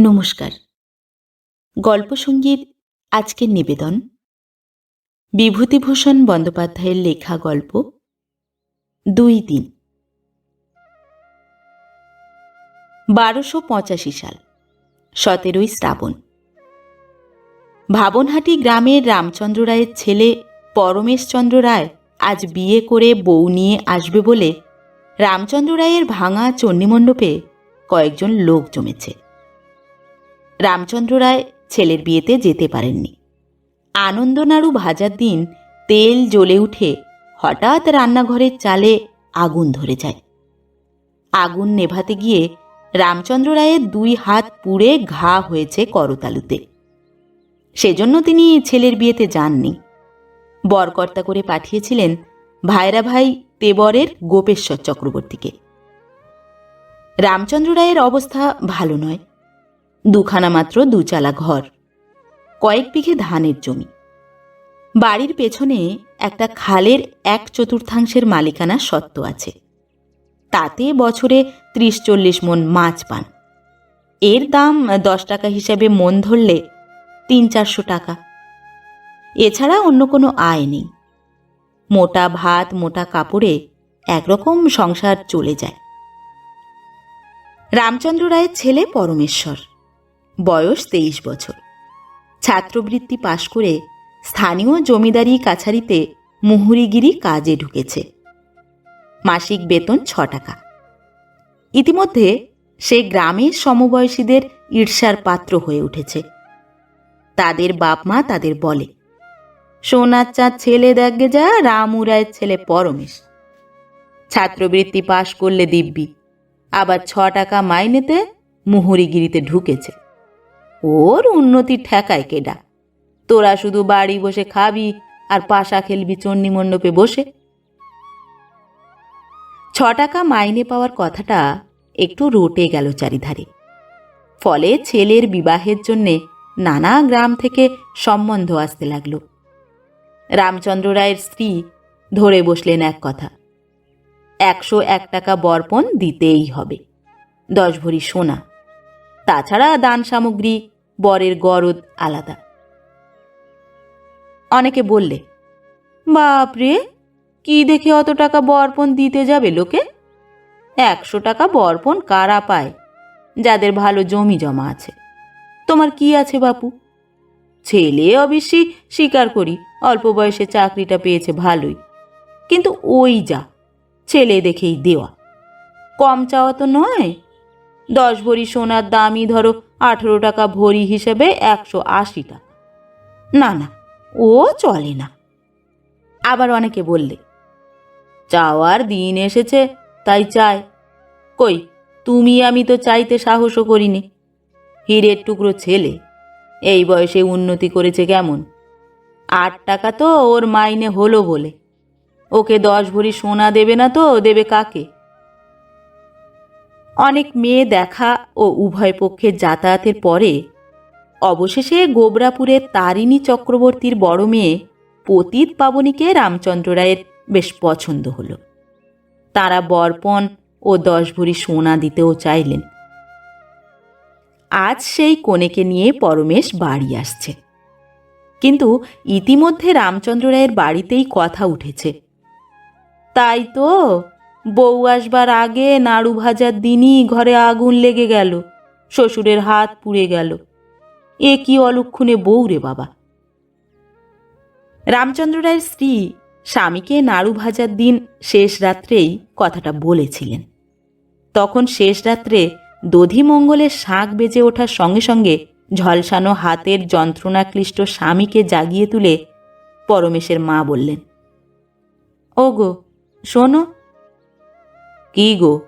নমস্কার। গল্প সংগীত আজকের নিবেদন। বিভূতিভূষণ বন্দ্যোপাধ্যায়ের লেখা গল্প, দুই দিন। বারোশো পঁচাশি সাল, সতেরোই শ্রাবণ। ভাবনহাটি গ্রামের রামচন্দ্র রায়ের ছেলে পরমেশচন্দ্র রায় আজ বিয়ে করে বউ নিয়ে আসবে বলে রামচন্দ্র রায়ের ভাঙা চণ্ডীমণ্ডপে কয়েকজন লোক জমেছে। রামচন্দ্র রায় ছেলের বিয়েতে যেতে পারেননি। আনন্দনাড়ু ভাজার দিন তেল জ্বলে উঠে হঠাৎ রান্নাঘরের চালে আগুন ধরে যায়। আগুন নেভাতে গিয়ে রামচন্দ্র রায়ের দুই হাত পুড়ে ঘা হয়েছে করতালুতে। সেজন্য তিনি ছেলের বিয়েতে যাননি। বরকর্তা করে পাঠিয়েছিলেন ভাইরা ভাই তেবরের গোপেশ্বর চক্রবর্তীকে। রামচন্দ্র রায়ের অবস্থা ভালো নয়। দুখানা মাত্র দুচালা ঘর, কয়েক বিঘে ধানের জমি। বাড়ির পেছনে একটা খালের এক চতুর্থাংশের মালিকানা সত্ত্ব আছে। তাতে বছরে ত্রিশ চল্লিশ মন মাছ পান। এর দাম দশ টাকা হিসাবে মন ধরলে তিন চারশো টাকা। এছাড়া অন্য কোনো আয় নেই। মোটা ভাত, মোটা কাপড়ে একরকম সংসার চলে যায়। রামচন্দ্র রায়ের ছেলে পরমেশ্বর। বয়স তেইশ বছর। ছাত্রবৃত্তি পাশ করে স্থানীয় জমিদারি কাছারিতে মুহুরিগিরি কাজে ঢুকেছে। মাসিক বেতন ছ টাকা। ইতিমধ্যে সে গ্রামের সমবয়সীদের ঈর্ষার পাত্র হয়ে উঠেছে। তাদের বাপ মা তাদের বলে, সোনার চাঁদ ছেলে দেখবে যা, রামু রায়ের ছেলে পরমেশ। ছাত্রবৃত্তি পাশ করলে দিব্যি, আবার ছ টাকা মাইনেতে মুহুরিগিরিতে ঢুকেছে। ওর উন্নতি ঠেকায় কেডা। তোরা শুধু বাড়ি বসে খাবি আর পাশা খেলবি চণ্ডী মণ্ডপে বসে। ছ টাকা মাইনে পাওয়ার কথাটা একটু রটে গেল চারিধারে। ফলে ছেলের বিবাহের জন্যে নানা গ্রাম থেকে সম্বন্ধ আসতে লাগল। রামচন্দ্র রায়ের স্ত্রী ধরে বসলেন এক কথা, একশো এক টাকা বর্পণ দিতেই হবে, দশ ভরি সোনা। তাছাড়া দান সামগ্রী, বরের গরদ আলাদা। অনেকে বললে বাপরে কি দেখে অত টাকা বর্পণ দিতে যাবে লোকে? একশো টাকা বর্পণ কারা পায়? যাদের ভালো জমি জমা আছে। তোমার কি আছে বাপু? ছেলে অবশ্যই স্বীকার করি, অল্প বয়সে চাকরিটা পেয়েছে ভালোই। কিন্তু ওই যা, ছেলে দেখেই দেওয়া। কম চাওয়া তো নয় দশ ভরি সোনার দামই ধরো আঠেরো টাকা ভরি হিসেবে একশো আশি টাকা। না না, ও চলে না। আবার অনেকে বললে চাওয়ার দিন এসেছে, তাই চায়। কই, তুমি আমি তো চাইতে সাহসও করিনি। হীরের টুকরো ছেলে, এই বয়সে উন্নতি করেছে কেমন? আট টাকা তো ওর মাইনে হলো বলে। ওকে দশ ভরি সোনা দেবে না তো, দেবে কাকে? অনেক মেয়ে দেখা ও উভয় পক্ষের যাতায়াতের পরে অবশেষে গোবরাপুরের তারিণী চক্রবর্তীর বড় মেয়ে পতিত পাবনীকে রামচন্দ্র রায়ের বেশ পছন্দ হল। তারা বর্পণ ও দশ ভরি সোনা দিতেও চাইলেন। আজ সেই কনেকে নিয়ে পরমেশ বাড়ি আসছে। কিন্তু ইতিমধ্যে রামচন্দ্র রায়ের বাড়িতেই কথা উঠেছে। তাই তো বউ আসবার আগে নাড়ু ভাজার দিনই ঘরে আগুন লেগে গেল, শ্বশুরের হাত পুড়ে গেল। এ কি অলক্ষণে বউ রে বাবা? রামচন্দ্র রায়ের স্ত্রী স্বামীকে নাড়ু ভাজার দিন শেষ রাত্রেই কথাটা বলেছিলেন। তখন শেষ রাত্রে দধি দধিমঙ্গলের শাঁখ বেজে ওঠার সঙ্গে সঙ্গে ঝলসানো হাতের যন্ত্রণাক্লিষ্ট স্বামীকে জাগিয়ে তুলে পরমেশের মা বললেন ও গো শোনো কি গো?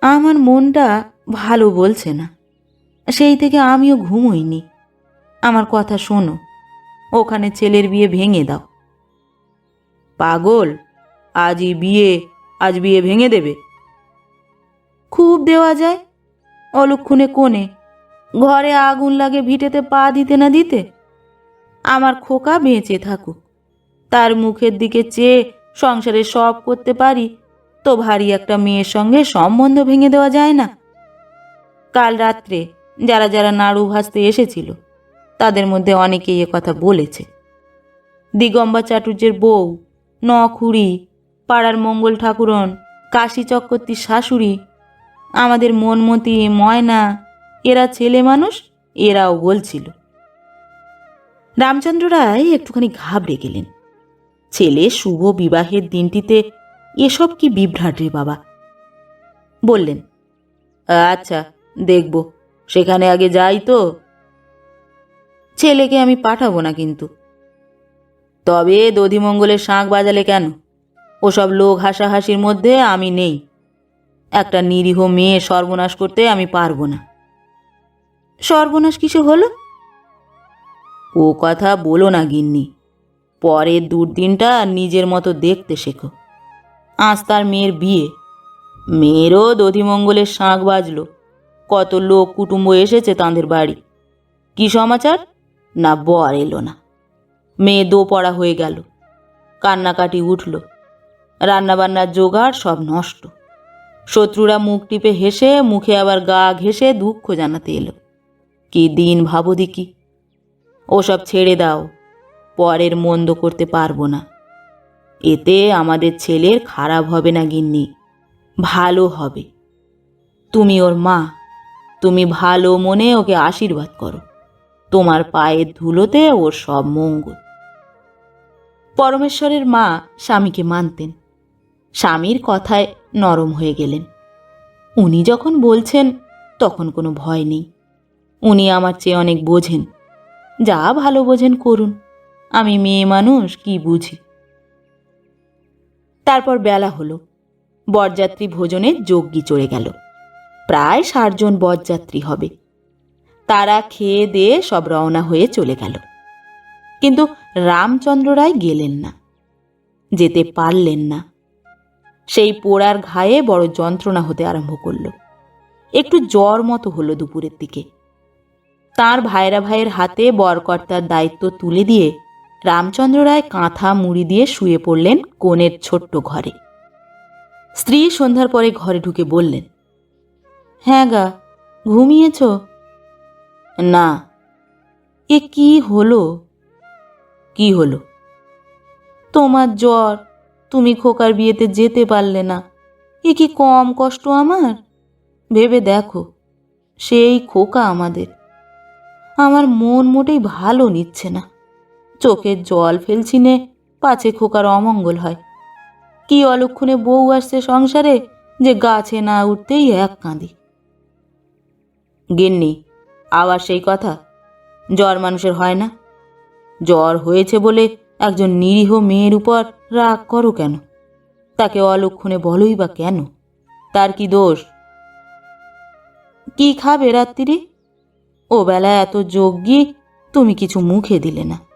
আমার মনটা ভালো বলছে না। সেই থেকে আমিও ঘুমোইনি। আমার কথা শোনো, ওখানে ছেলের বিয়ে ভেঙে দাও। পাগল, আজই বিয়ে, আজ বিয়ে ভেঙে দেবে। খুব দেওয়া যায়, অলক্ষণে কোণে। ঘরে আগুন লাগে ভিটেতে পা দিতে না দিতে। আমার খোকা বেঁচে থাকুক। তার মুখের দিকে চেয়ে সংসারে সব করতে পারি তো ভারী একটা মেয়ের সঙ্গে সম্বন্ধ ভেঙে দেওয়া যায় না। কাল রাত্রে যারা যারা নাড়ু ভাসতে এসেছিল, তাদের মধ্যে অনেকেই এ কথা বলেছে। দিগম্বা চাটুর্যের বউ, নখুড়ি, পাড়ার মঙ্গল ঠাকুরন, কাশী চক্রবর্তীর শাশুড়ি, আমাদের মনমতি, ময়না, এরা ছেলে মানুষ, এরাও বলছিল। রামচন্দ্র রায় একটুখানি ঘাবড়ে গেলেন। ছেলে শুভ বিবাহের দিনটিতে এসব কি বিভ্রাট রে বাবা? বললেন আচ্ছা দেখব, সেখানে আগে যাই তো। ছেলেকে আমি পাঠাবো না কিন্তু। তবে দধিমঙ্গলের শাঁখ বাজালে কেন? ওসব লোক হাসাহাসির মধ্যে আমি নেই। একটা নিরীহ মেয়ে সর্বনাশ করতে আমি পারব না। সর্বনাশ কিসে হলো? ও কথা বলো না গিন্নি। পরের দুর্দিনটা নিজের মতো দেখতে শেখো। আজ তার মেয়ের বিয়ে। মেয়েরও দধিমঙ্গলের শাঁখ বাজলো। কত লোক কুটুম্ব এসেছে তাঁদের বাড়ি। কি সমাচার? না, বর এলো না। মেয়ে দো পড়া হয়ে গেল। কান্নাকাটি উঠল। রান্নাবান্নার জোগাড় সব নষ্ট। শত্রুরা মুখ টিপে হেসে, মুখে আবার গা ঘেসে দুঃখ জানাতে এলো। কি দিন ভাবো দেখি। ওসব ছেড়ে দাও। পরের মন্দ করতে পারব না। এতে আমাদের ছেলের খারাপ হবে না, গিন্নি। ভালো হবে। তুমি ওর মা। তুমি ভালো মনে ওকে আশীর্বাদ করো। তোমার পায়ের ধুলোতে ওর সব মঙ্গল। পরমেশ্বরের মা স্বামীকে মানতেন। স্বামীর কথায় নরম হয়ে গেলেন। উনি যখন বলছেন, তখন কোনো ভয় নেই। উনি আমার চেয়ে অনেক বোঝেন। যা ভালো বোঝেন করুন। আমি মেয়ে মানুষ, কি বুঝি? তারপর বেলা হলো। বরযাত্রী ভোজনে যজ্ঞি চড়ে গেল। প্রায় ষাটজন বরযাত্রী হবে। তারা খেয়ে দিয়ে সব রওনা হয়ে চলে গেল। কিন্তু রামচন্দ্র রায় গেলেন না। যেতে পারলেন না। সেই পোড়ার ঘায়ে বড় যন্ত্রণা হতে আরম্ভ করল। একটু জ্বর মতো হলো দুপুরের দিকে। তার ভাইরা ভাইয়ের হাতে বরকর্তার দায়িত্ব তুলে দিয়ে রামচন্দ্র রায় কাঁথা মুড়ি দিয়ে শুয়ে পড়লেন কোণের ছোট্ট ঘরে। স্ত্রী সন্ধ্যার পরে ঘরে ঢুকে বললেন হ্যাঁ গা, ঘুমিয়েছ? না। এ কি হলো? কি হলো? তোমার জ্বর। তুমি খোকার বিয়েতে যেতে পারলে না। এ কি কম কষ্ট আমার? ভেবে দেখো, সেই খোকা আমাদের। আমার মন মোটেই ভালো নিচ্ছে না। চোখের জল ফেলছি নে, পাছে খোকার অমঙ্গল হয়। কি অলক্ষণে বউ আসছে সংসারে যে গাছে না উঠতেই এক কাঁদি। গিন্নি, আবার সেই কথা। জ্বর মানুষের হয় না। জ্বর হয়েছে বলে একজন নিরীহ মেয়ের উপর রাগ করো কেন? তাকে অলক্ষণে বলোই বা কেন? তার কি দোষ? কি খাবে রাত্রি ও বেলা এত যজ্ঞী তুমি কিছু মুখে দিলে না।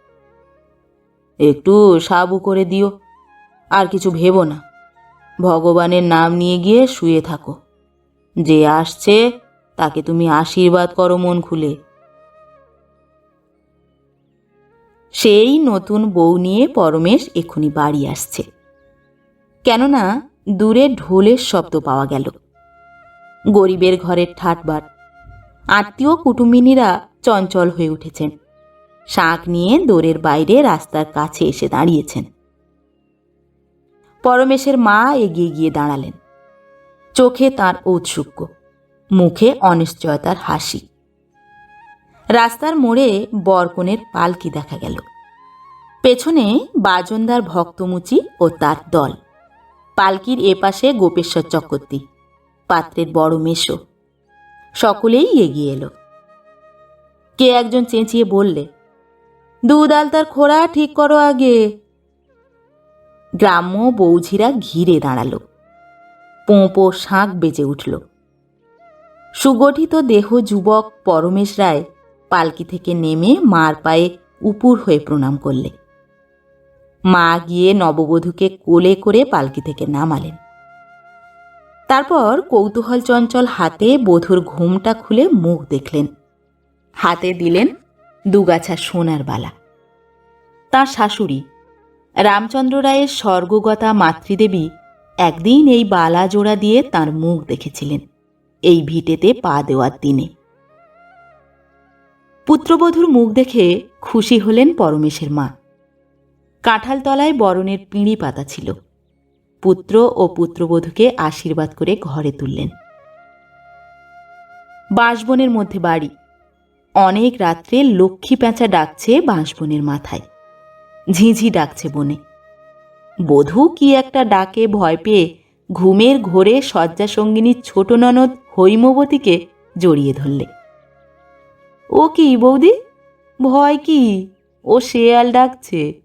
একটু সাবু করে দিও। আর কিছু ভেবো না। ভগবানের নাম নিয়ে গিয়ে শুয়ে থাকো। যে আসছে, তাকে তুমি আশীর্বাদ করো মন খুলে। সেই নতুন বউ নিয়ে পরমেশ এক্ষুনি বাড়ি আসছে। কেননা দূরে ঢোলের শব্দ পাওয়া গেল। গরিবের ঘরের ঠাটবাট আত্মীয় কুটুম্বিনীরা চঞ্চল হয়ে উঠেছেন। শাঁখ নিয়ে দোরের বাইরে রাস্তার কাছে এসে দাঁড়িয়েছেন। পরমেশের মা এগিয়ে গিয়ে দাঁড়ালেন। চোখে তার ঔৎসুক্য, মুখে অনিশ্চয়তার হাসি। রাস্তার মোড়ে বরকনের পালকি দেখা গেল। পেছনে বাজনদার ভক্তমুচি ও তার দল। পালকির এপাশে গোপেশ্বর চক্রবর্তী, পাত্রের বড় মেশো সকলেই এগিয়ে এলো। কে একজন চেঁচিয়ে বললে দুধ আলতার খোড়া ঠিক করো আগে। গ্রাম্য বৌঝিরা ঘিরে দাঁড়াল। পোঁপো শাঁখ বেজে উঠল। সুগঠিত দেহ যুবক পরমেশ রায় পালকি থেকে নেমে মার পায়ে উপুর হয়ে প্রণাম করলে। মা গিয়ে নববধূকে কোলে করে পালকি থেকে নামালেন। তারপর কৌতূহল চঞ্চল হাতে বধুর ঘুমটা খুলে মুখ দেখলেন। হাতে দিলেন দুগাছা সোনার বালা। তাঁর শাশুড়ি, রামচন্দ্র রায়ের স্বর্গগতা মাতৃদেবী একদিন এই বালা জোড়া দিয়ে তার মুখ দেখেছিলেন, এই ভিটেতে পা দেওয়ার দিনে। পুত্রবধূর মুখ দেখে খুশি হলেন পরমেশের মা। কাঁঠালতলায় বরণের পিঁড়ি পাতা ছিল। পুত্র ও পুত্রবধূকে আশীর্বাদ করে ঘরে তুললেন। বাঁশবনের মধ্যে বাড়ি অনেক রাত্রে লক্ষ্মী প্যাঁচা ডাকছে বাঁশবনের মাথায়। ঝিঝি ডাকছে বনে। বধূ কি একটা ডাকে ভয় পেয়ে ঘুমের ঘোরে শয্যাসঙ্গিনীর ছোট ননদ হৈমবতীকে জড়িয়ে ধরলে। ও কি বৌদি? ভয় কি? ও শেয়াল ডাকছে।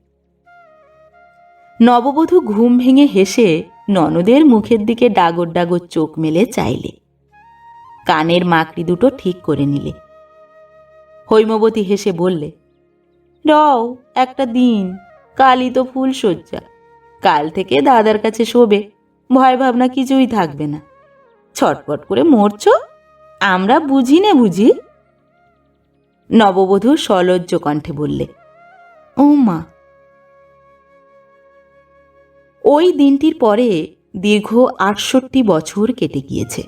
নববধূ ঘুম ভেঙে হেসে ননদের মুখের দিকে ডাগর ডাগর চোখ মেলে চাইলে। কানের মাকড়ি দুটো ঠিক করে নিলে। হৈমবতী হেসে বললে, রও, একটা দিন, কালই তো ফুল সজ্জা। কাল থেকে দাদার কাছে শোবে, ভয় ভাবনা কিছুই থাকবে না। ছটপট করে মরছ, আমরা বুঝি না বুঝি? নববধূ সলজ্জ কণ্ঠে বললে, ও মা, ওই দিনটির পরে দীর্ঘ আটষট্টি বছর কেটে গিয়েছে।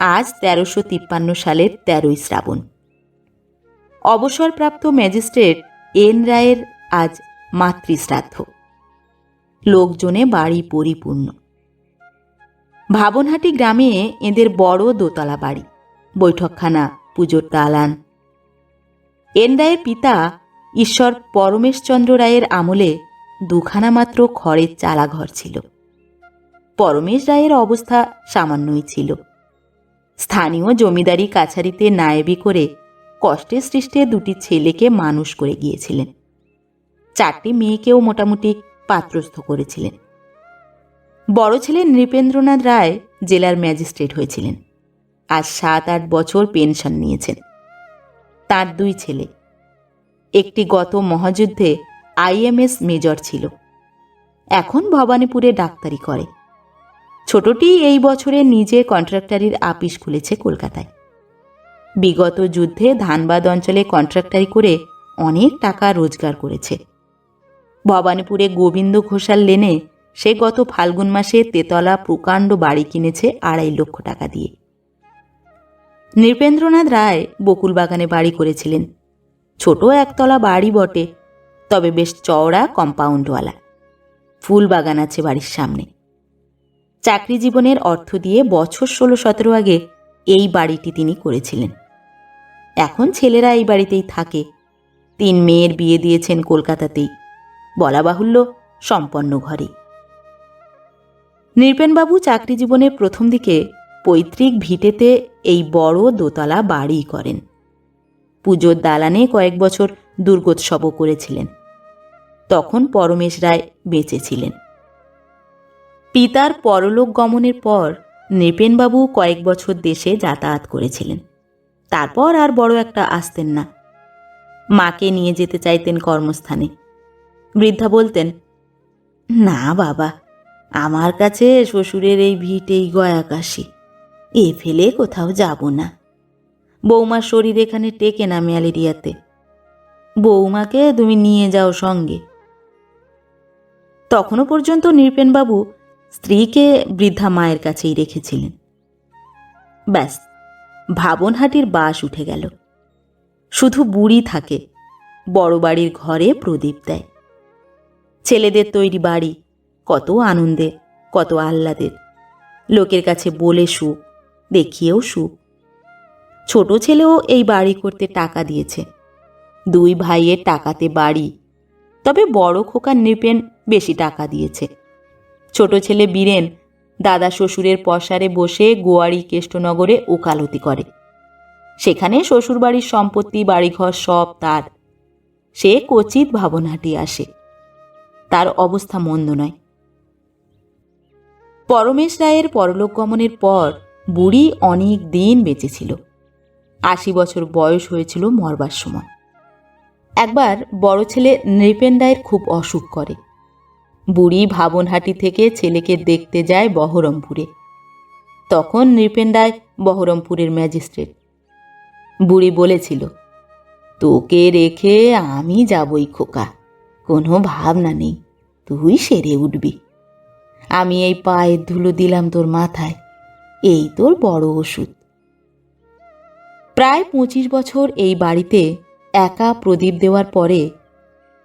আজ তেরোশো তিপ্পান্ন সালের তেরোই শ্রাবণ। অবসরপ্রাপ্ত ম্যাজিস্ট্রেট এন রায়ের আজ মাতৃশ্রাদ্ধ। লোকজনে বাড়ি পরিপূর্ণ। ভাবনহাটি গ্রামে এদের বড় দোতলা বাড়ি। বৈঠকখানা, পুজোর দালান। এন রায়ের পিতা ঈশ্বর পরমেশচন্দ্র রায়ের আমলে দুখানা মাত্র খড়ের চালাঘর ছিল। পরমেশ রায়ের অবস্থা সামান্যই ছিল। স্থানীয় জমিদারি কাছারিতে নায়েবি করে কষ্টে সৃষ্টে দুটি ছেলেকে মানুষ করে গিয়েছিলেন। চারটি মেয়েকেও মোটামুটি পাত্রস্থ করেছিলেন। বড় ছেলে নৃপেন্দ্রনাথ রায় জেলার ম্যাজিস্ট্রেট হয়েছিলেন আজ সাত আট বছর পেনশন নিয়েছেন। তার দুই ছেলে। একটি গত মহাযুদ্ধে আইএমএস মেজর ছিল। এখন ভবানীপুরে ডাক্তারি করে। ছোটটি এই বছরে নিজে কন্ট্রাক্টারির আপিস খুলেছে কলকাতায়। বিগত যুদ্ধে ধানবাদ অঞ্চলে কন্ট্রাক্টারি করে অনেক টাকা রোজগার করেছে। ভবানীপুরে গোবিন্দ ঘোষাল লেনে সে গত ফাল্গুন মাসে তেতলা প্রকাণ্ড বাড়ি কিনেছে আড়াই লক্ষ টাকা দিয়ে। নৃপেন্দ্রনাথ রায় বকুল বাগানে বাড়ি করেছিলেন। ছোট একতলা বাড়ি বটে, তবে বেশ চওড়া কম্পাউন্ডওয়ালা। ফুল বাগান আছে বাড়ির সামনে। চাকরি জীবনের অর্থ দিয়ে বছর ষোলো সতেরো আগে এই বাড়িটি তিনি করেছিলেন। এখন ছেলেরা এই বাড়িতেই থাকে। তিন মেয়ের বিয়ে দিয়েছেন কলকাতাতেই। বলা বাহুল্য, সম্পন্ন ঘরে। নৃপেনবাবু চাকরি জীবনের প্রথম দিকে পৈতৃক ভিটেতে এই বড় দোতলা বাড়ি করেন। পুজোর দালানে কয়েক বছর দুর্গোৎসবও করেছিলেন। তখন পরমেশ রায় বেঁচে ছিলেন। পিতার পরলোক গমনের পর নৃপেনবাবু কয়েক বছর দেশে যাতায়াত করেছিলেন। তারপর আর বড় একটা আসতেন না। মাকে নিয়ে যেতে চাইতেন কর্মস্থানে। বৃদ্ধা বলতেন, না বাবা, আমার কাছে শ্বশুরের এই ভিট এই গয়াকাশি এ ফেলে কোথাও যাব না। বৌমার শরীর এখানে টেকে না ম্যালেরিয়াতে। বৌমাকে তুমি নিয়ে যাও সঙ্গে। তখনও পর্যন্ত নৃপেনবাবু স্ত্রীকে বৃদ্ধা মায়ের কাছেই রেখেছিলেন। ব্যাস ভাবনহাটির বাস উঠে গেল। শুধু বুড়ি থাকে, বড় বাড়ির ঘরে প্রদীপ দেয়। ছেলেদের তৈরি বাড়ি, কত আনন্দে, কত আহ্লাদের লোকের কাছে বলে সুখ দেখিয়েও সুখ ছোট ছেলেও এই বাড়ি করতে টাকা দিয়েছে। দুই ভাইয়ের টাকাতে বাড়ি, তবে বড় খোকা নৃপেন বেশি টাকা দিয়েছে। ছোট ছেলে বীরেন দাদা শ্বশুরের পসারে বসে গোয়ারি কেষ্টনগরে ওকালতি করে। সেখানে শ্বশুরবাড়ির সম্পত্তি, বাড়িঘর সব তার। সে কচিত ভাবনাটি আসে। তার অবস্থা মন্দ নয়। পরমেশ রায়ের পরলোক গমনের পর বুড়ি অনেক দিন বেঁচেছিল। আশি বছর বয়স হয়েছিল মরবার সময়। একবার বড় ছেলে নৃপেন রায়ের খুব অসুখ করে। বুড়ি ভাবনহাটি থেকে ছেলেকে দেখতে যায় বহরমপুরে। তখন নৃপেন রায় বহরমপুরের ম্যাজিস্ট্রেট। বুড়ি বলেছিল, তোকে রেখে আমি যাবই খোকা, কোনো ভাবনা নেই, তুই সেরে উঠবি। আমি এই পায়ের ধুলো দিলাম তোর মাথায়, এই তোর বড় ওষুধ। প্রায় পঁচিশ বছর এই বাড়িতে একা প্রদীপ দেওয়ার পরে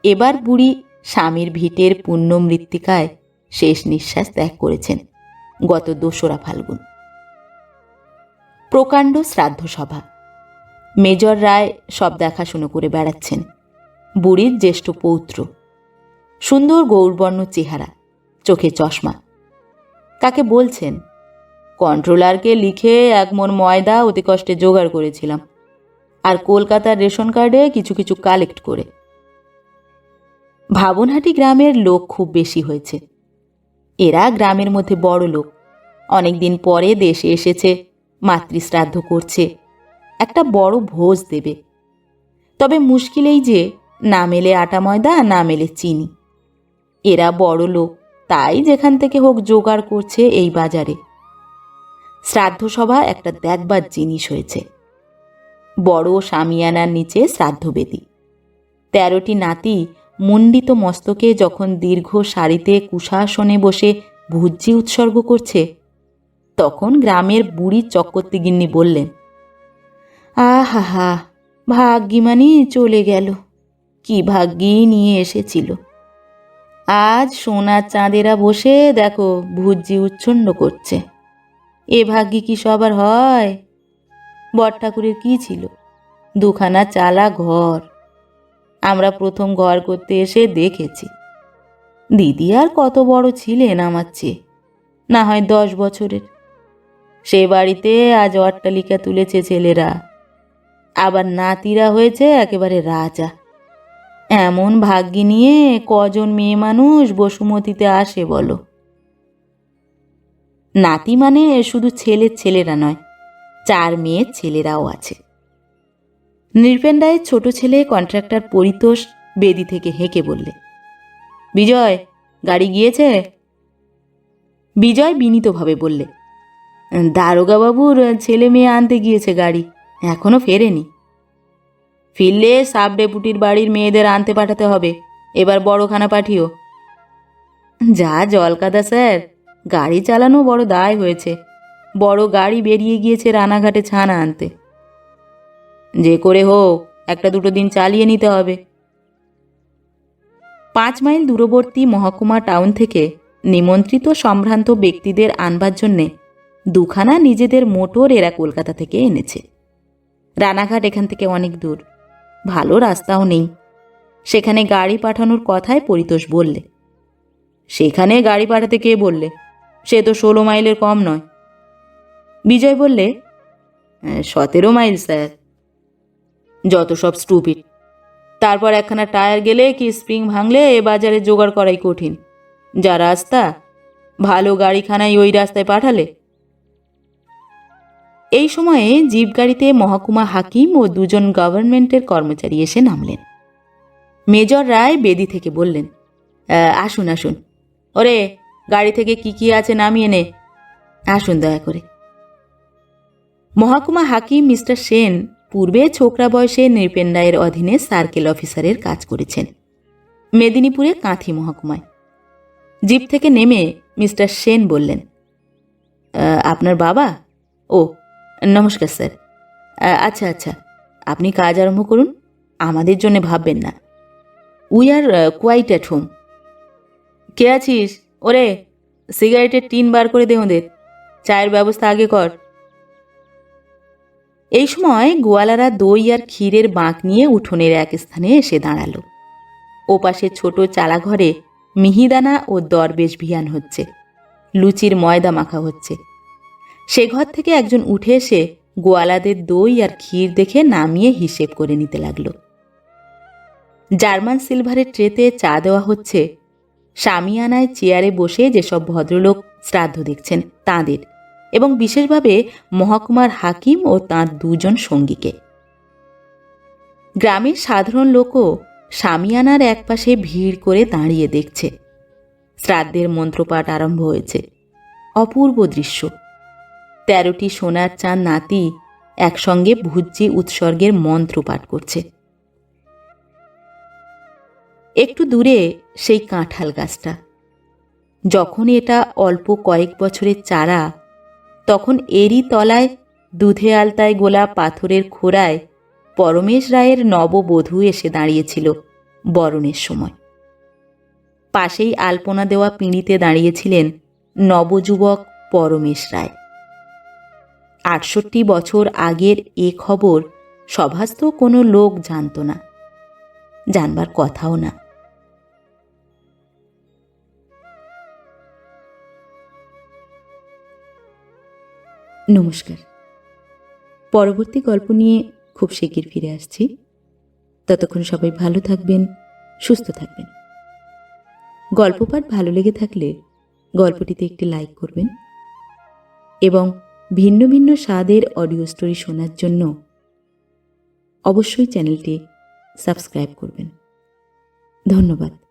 এবার বুড়ি স্বামীর ভিটের পুণ্য মৃত্তিকায় শেষ নিঃশ্বাস ত্যাগ করেছেন গত দোসরা ফাল্গুন। প্রকাণ্ড শ্রাদ্ধ সভা মেজর রায় সব দেখাশুনো করে বেড়াচ্ছেন। বুড়ির জ্যেষ্ঠ পৌত্র। সুন্দর গৌরবর্ণ চেহারা, চোখে চশমা। তাকে বলছেন, কন্ট্রোলারকে লিখে এক মন ময়দা অতি কষ্টে জোগাড় করেছিলাম। আর কলকাতার রেশন কার্ডে কিছু কিছু কালেক্ট করে ভাবনহাটি গ্রামের লোক খুব বেশি হয়েছে। এরা গ্রামের মধ্যে বড় লোক। অনেকদিন পরে দেশে এসেছে, মাতৃশ্রাদ্ধ করছে, একটা বড় ভোজ দেবে। তবে মুশকিল এই যে, না মেলে আটা ময়দা, না মেলে চিনি। এরা বড় লোক, তাই যেখান থেকে হোক জোগাড় করছে এই বাজারে। শ্রাদ্ধ সভা একটা দেখবার জিনিস হয়েছে। বড় সামিয়ানার নিচে শ্রাদ্ধবেদী। তেরোটি নাতি মুন্ডিত মস্তকে যখন দীর্ঘ সারিতে কুশাসনে বসে ভুজ্জি উৎসর্গ করছে, তখন গ্রামের বুড়ি চক্কর্তিগিন্নি বললেন আহা হা ভাগ্যিমানি চলে গেল। কি ভাগ্যি নিয়ে এসেছিল? আজ সোনার চাঁদেরা বসে দেখো ভুজ্জি উচ্ছন্ন করছে। এ ভাগ্যি কি সবার হয়? বট ঠাকুরের কি ছিল? দুখানা চালা ঘর আমরা প্রথম ঘর করতে এসে দেখেছি। দিদি আর কত বড় ছিলেন আমার চেয়ে, না হয় দশ বছরের। সে বাড়িতে আজ অট্টালিকা তুলেছে ছেলেরা। আবার নাতিরা হয়েছে একেবারে রাজা। এমন ভাগ্যি নিয়ে কজন মেয়ে মানুষ বসুমতিতে আসে বলো। নাতি মানে শুধু ছেলের ছেলেরা নয়, চার মেয়ের ছেলেরাও আছে। নৃপেন ছোট ছেলে কন্ট্রাক্টর পরিতোষ বেদি থেকে হেঁকে বললে, বিজয়, গাড়ি গিয়েছে? বিজয় বিনীতভাবে বললে, দারোগাবাবুর ছেলে মেয়ে আনতে গিয়েছে গাড়ি, এখনও ফেরেনি। ফিরলে সাব ডেপুটির বাড়ির মেয়েদের আনতে পাঠাতে হবে, এবার বড়খানা পাঠিও। যা জলকাদা স্যার, গাড়ি চালানো বড় দায় হয়েছে। বড় গাড়ি বেরিয়ে গিয়েছে রানাঘাটে ছানা আনতে। যে করে হোক, একটা দুটো দিন চালিয়ে নিতে হবে। পাঁচ মাইল দূরবর্তী মহকুমা টাউন থেকে নিমন্ত্রিত সম্ভ্রান্ত ব্যক্তিদের আনবার জন্যে দুখানা নিজেদের মোটর এরা কলকাতা থেকে এনেছে। রানাঘাট এখান থেকে অনেক দূর। ভালো রাস্তাও নেই। সেখানে গাড়ি পাঠানোর কথায় পরিতোষ বললে। সেখানে গাড়ি পাঠাতে কে বললে? সে তো ষোলো মাইলের কম নয়। বিজয় বললে সতেরো মাইল, স্যার। যত সব স্টুপিড। তারপর একখানা টায়ার গেলে কি স্প্রিং ভাঙলে এ বাজারে জোগাড় করাই কঠিন। যা রাস্তা, ভালো গাড়িখানাই ওই রাস্তায় পাঠালে। এই সময়ে জিপ গাড়িতে মহকুমা হাকিম ও দুজন গভর্নমেন্টের কর্মচারী এসে নামলেন। মেজর রায় বেদি থেকে বললেন আসুন আসুন। ওরে, গাড়ি থেকে কি কি আছে নামিয়ে নে। আসুন দয়া করে। মহকুমা হাকিম মিস্টার সেন পূর্বে ছোকরা বয়সে নৃপেন রায়ের অধীনে সার্কেল অফিসারের কাজ করেছেন। মেদিনীপুরে কাঁথি মহকুমায়। জিপ থেকে নেমে মিস্টার সেন বললেন আপনার বাবা? ও, নমস্কার স্যার। আচ্ছা আচ্ছা আপনি কাজ আরম্ভ করুন, আমাদের জন্য ভাববেন না। We are quite at home. কে আছিস? ওরে, সিগারেটের টিন বার করে দে ওদের। চায়ের ব্যবস্থা আগে কর। এই সময় গোয়ালারা দই আর ক্ষীরের বাঁক নিয়ে উঠোনের এক স্থানে এসে দাঁড়াল। ওপাশে ছোট চালাঘরে মিহিদানা ও দরবেশ ভিয়ান হচ্ছে, লুচির ময়দা মাখা হচ্ছে। সে ঘর থেকে একজন উঠে এসে গোয়ালাদের দই আর ক্ষীর দেখে নামিয়ে হিসেব করে নিতে লাগল। জার্মান সিলভারের ট্রেতে চা দেওয়া হচ্ছে। সামিয়ানায় চেয়ারে বসে যেসব ভদ্রলোক শ্রাদ্ধ দেখছেন, তাঁদের এবং বিশেষভাবে মহকুমার হাকিম ও তাঁর দুজন সঙ্গীকে। গ্রামের সাধারণ লোকও সামিয়ানার একপাশে ভিড় করে দাঁড়িয়ে দেখছে। শ্রাদ্ধের মন্ত্রপাঠ আরম্ভ হয়েছে। অপূর্ব দৃশ্য। তেরোটি সোনার চাঁদ নাতি একসঙ্গে ভুজ্জি উৎসর্গের মন্ত্র পাঠ করছে। একটু দূরে সেই কাঁঠাল গাছটা। যখন এটা অল্প কয়েক বছরের চারা তখন এরই তলায় দুধে আলতায় গোলাপ পাথরের খোড়ায় পরমেশ রায়ের নববধূ এসে দাঁড়িয়েছিল বরণের সময়। পাশেই আলপনা দেওয়া পিঁড়িতে দাঁড়িয়েছিলেন নবযুবক পরমেশ রায়। আটষট্টি বছর আগের এ খবর সভাস্থ কোনো লোক জানত না, জানবার কথাও না। নমস্কার। পরবর্তী গল্প নিয়ে খুব শিগগির ফিরে আসছি। ততক্ষণ সবাই ভালো থাকবেন, সুস্থ থাকবেন। গল্প পাঠ ভালো লেগে থাকলে গল্পটিতে একটি লাইক করবেন এবং ভিন্ন ভিন্ন স্বাদের অডিও স্টোরি শোনার জন্য অবশ্যই চ্যানেলটি সাবস্ক্রাইব করবেন। ধন্যবাদ।